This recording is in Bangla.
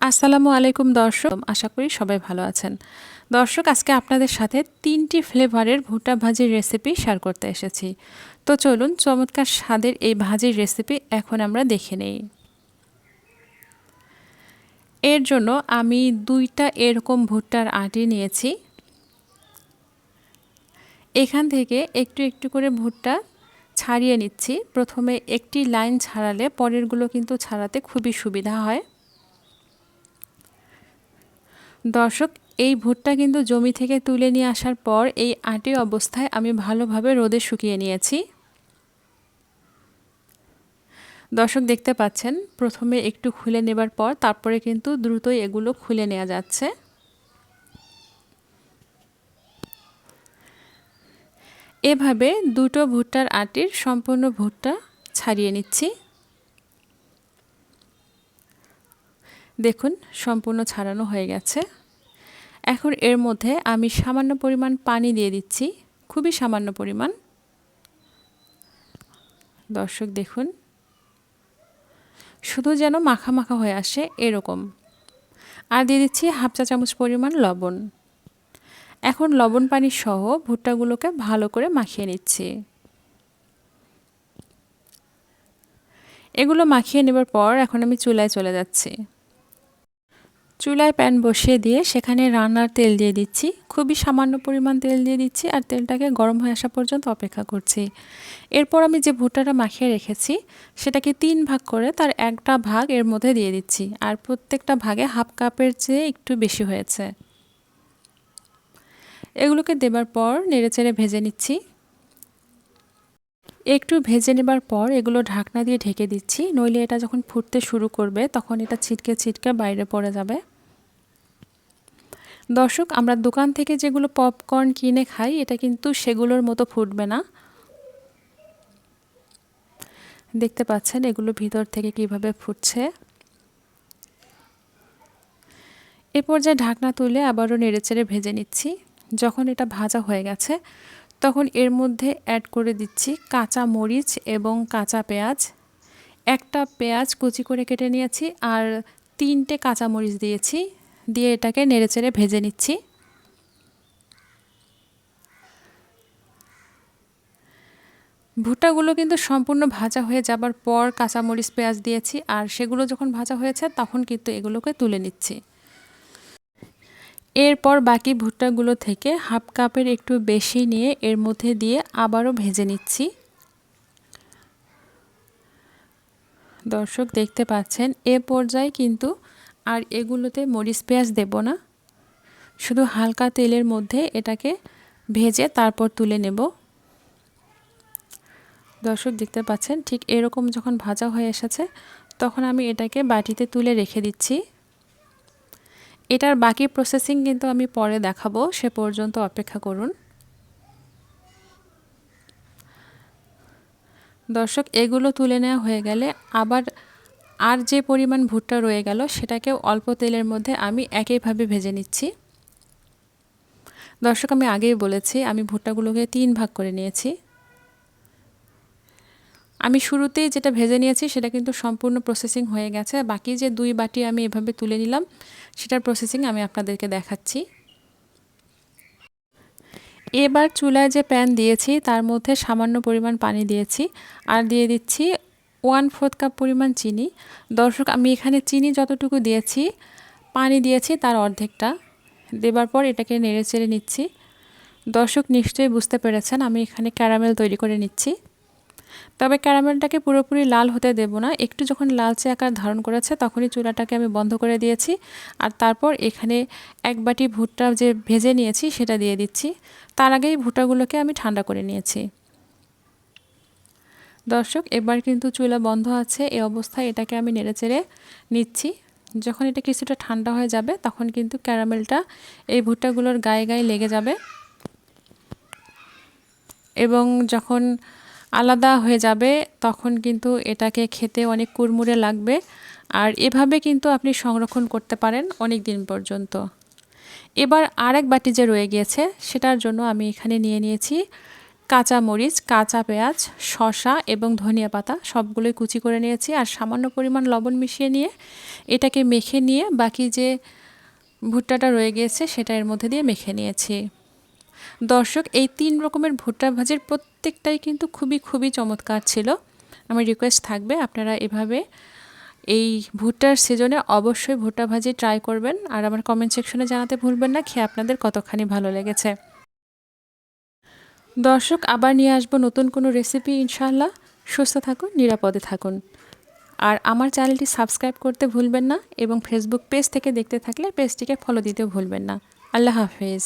আসসালামু আলাইকুম দর্শক, আশা করি সবাই ভালো আছেন। দর্শক, আজকে আপনাদের সাথে তিনটি ফ্লেভারের ভুট্টা ভাজির রেসিপি শেয়ার করতে এসেছি। তো চলুন, চমৎকার স্বাদের এই ভাজির রেসিপি এখন আমরা দেখে নেই। এর জন্য আমি দুইটা এরকম ভুট্টার আটি নিয়েছি। এখান থেকে একটু একটু করে ভুট্টা ছাড়িয়ে নিচ্ছি। প্রথমে একটি লাইন ছাড়ালে পরেরগুলো কিন্তু ছাড়াতে খুবই সুবিধা হয়। দর্শক, এই ভুট্টা কিন্তু জমি থেকে তুলে নিয়ে আসার পর এই আটি অবস্থায় আমি ভালোভাবে রোদে শুকিয়ে নিয়েছি। দর্শক, দেখতে পাচ্ছেন, প্রথমে একটু খুলে নেবার পর তারপরে কিন্তু দ্রুতই এগুলো খুলে নেওয়া যাচ্ছে। এভাবে দুটো ভুট্টার আটির সম্পূর্ণ ভুট্টা ছাড়িয়ে নিচ্ছি। দেখুন, সম্পূর্ণ ছাড়ানো হয়ে গেছে। এখন এর মধ্যে আমি সামান্য পরিমাণ পানি দিয়ে দিচ্ছি। খুবই সামান্য পরিমাণ। দর্শক, দেখুন। শুধু যেন মাখা মাখা হয়ে আসে এরকম। আর দিয়ে দিচ্ছি হাফ চা চামচ পরিমাণ লবণ। এখন লবণ পানি সহ ভুট্টাগুলোকে ভালো করে মাখিয়ে নিচ্ছি। এগুলো মাখিয়ে নেবার পর এখন আমি চুলায় চলে যাচ্ছি। চুলায় প্যান বসিয়ে দিয়ে সেখানে রান্নার তেল দিয়ে দিচ্ছি। খুবই সামান্য পরিমাণ তেল দিয়ে দিচ্ছি আর তেলটাকে গরম হয়ে আসা পর্যন্ত অপেক্ষা করছি। এরপর আমি যে ভুট্টাটা মাখিয়ে রেখেছি, সেটাকে তিন ভাগ করে তার একটা ভাগ এর মধ্যে দিয়ে দিচ্ছি আর প্রত্যেকটা ভাগে হাফ কাপের চেয়ে একটু বেশি হয়েছে। এগুলোকে দেবার পর নেড়েচেড়ে ভেজে নিচ্ছি। একটু ভেজে নেবার পর এগুলো ঢাকনা দিয়ে ঢেকে দিচ্ছি, নইলে এটা যখন ফুটতে শুরু করবে তখন এটা ছিটকে ছিটকে বাইরে পড়ে যাবে। দর্শক, আমরা দোকান থেকে যেগুলো পপকর্ন কিনে খাই, এটা কিন্তু সেগুলোর মতো ফুটবে না। দেখতে পাচ্ছেন এগুলো ভিতর থেকে কীভাবে ফুটছে। এ পর্যায়ে ঢাকনা তুলে আবারও নেড়েচেড়ে ভেজে নিচ্ছি। যখন এটা ভাজা হয়ে গেছে তখন এর মধ্যে অ্যাড করে দিচ্ছি কাঁচা মরিচ এবং কাঁচা পেঁয়াজ। একটা পেঁয়াজ কুচি করে কেটে নিয়েছি আর তিনটে কাঁচা মরিচ দিয়েছি। দিয়ে এটাকে নেড়েচেড়ে ভেজে নিচ্ছি। ভুট্টাগুলো কিন্তু সম্পূর্ণ ভাজা হয়ে যাবার পর কাঁচামরিচ পেঁয়াজ দিয়েছি আর সেগুলো যখন ভাজা হয়েছে তখন কিন্তু এগুলোকে তুলে নিচ্ছি। এরপর বাকি ভুট্টাগুলো থেকে হাফ কাপের একটু বেশি নিয়ে এর মধ্যে দিয়ে আবারও ভেজে নিচ্ছি। দর্শক, দেখতে পাচ্ছেন, এ পর্যায়ে কিন্তু আর এগুলোতে মরিচ পেঁয়াজ দেব না। শুধু হালকা তেলের মধ্যে এটাকে ভেজে তারপর তুলে নেব। দর্শক, দেখতে পাচ্ছেন, ঠিক এরকম যখন ভাজা হয়ে এসেছে, তখন আমি এটাকে বাটিতে তুলে রেখে দিচ্ছি। এটার বাকি প্রসেসিং কিন্তু আমি পরে দেখাবো, সে পর্যন্ত অপেক্ষা করুন। দর্শক, এগুলো তুলে নেওয়া হয়ে গেলে আবার আর যে পরিমাণ ভুট্টা রয়ে গেল, সেটাকেও অল্প তেলের মধ্যে আমি একইভাবে ভেজে নিচ্ছি। দর্শক, আমি আগেই বলেছি, আমি ভুট্টাগুলোকে তিন ভাগ করে নিয়েছি। আমি শুরুতেই যেটা ভেজে নিয়েছি সেটা কিন্তু সম্পূর্ণ প্রসেসিং হয়ে গেছে। বাকি যে দুই বাটি আমি এভাবে তুলে নিলাম, সেটার প্রসেসিং আমি আপনাদেরকে দেখাচ্ছি। এবার চুলায় যে প্যান দিয়েছি, তার মধ্যে সামান্য পরিমাণ পানি দিয়েছি আর দিয়ে দিচ্ছি ওয়ান ফোর্থ কাপ পরিমাণ চিনি। দর্শক, আমি এখানে চিনি যতটুকু দিয়েছি, পানি দিয়েছি তার অর্ধেকটা। দেবার পর এটাকে নেড়ে চেড়ে নিচ্ছি। দর্শক নিশ্চয়ই বুঝতে পেরেছেন, আমি এখানে ক্যারামেল তৈরি করে নিচ্ছি। তবে ক্যারামেলটাকে পুরোপুরি লাল হতে দেব না। একটু যখন লালচে আকার ধারণ করেছে তখনই চুলাটাকে আমি বন্ধ করে দিয়েছি। আর তারপর এখানে এক বাটি ভুট্টা যে ভেজে নিয়েছি সেটা দিয়ে দিচ্ছি। তার আগেই ভুট্টাগুলোকে আমি ঠান্ডা করে নিয়েছি। দর্শক, এবার কিন্তু চুলা বন্ধ আছে। এই অবস্থায় এটাকে আমি নেড়েচেড়ে নিচ্ছি। যখন এটা কিছুটা ঠান্ডা হয়ে যাবে তখন কিন্তু ক্যারামেলটা এই ভুট্টাগুলোর গায়ে গায়ে লেগে যাবে। এবং যখন আলাদা হয়ে যাবে, তখন কিন্তু এটাকে খেতে অনেক কুড়মুড়ে লাগবে। আর এভাবে কিন্তু আপনি সংরক্ষণ করতে পারেন অনেক দিন পর্যন্ত। এবার আরেক বাটি যে রয়ে গিয়েছে, সেটার জন্য আমি এখানে নিয়ে নিয়েছি কাঁচা মরিচ কাঁচা পেঁয়াজ, শসা এবং ধনিয়া পাতা, সবগুলোই কুচি করে নিয়েছি। আর সামান্য পরিমাণ লবণ মিশিয়ে নিয়ে এটাকে মেখে নিয়ে বাকি যে ভুট্টাটা রয়ে গিয়েছে, সেটা এর মধ্যে দিয়ে মেখে নিয়েছি। দর্শক, এই তিন রকমের ভুট্টা ভাজির প্রত্যেকটাই কিন্তু খুবই খুবই চমৎকার ছিল। আমার রিকোয়েস্ট থাকবে, আপনারা এভাবে এই ভুট্টার সিজনে অবশ্যই ভুট্টা ভাজি ট্রাই করবেন। আর আমার কমেন্ট সেকশনে জানাতে ভুলবেন না, খেয়ে আপনাদের কতখানি ভালো লেগেছে। দর্শক, আবার নিয়ে আসব নতুন কোনো রেসিপি ইনশাল্লাহ সুস্থ থাকুন, নিরাপদে থাকুন। আর আমার চ্যানেলটি সাবস্ক্রাইব করতে ভুলবেন না এবং ফেসবুক পেজ থেকে দেখতে থাকলে পেজটিকে ফলো দিতে ভুলবেন না। আল্লাহ হাফেজ।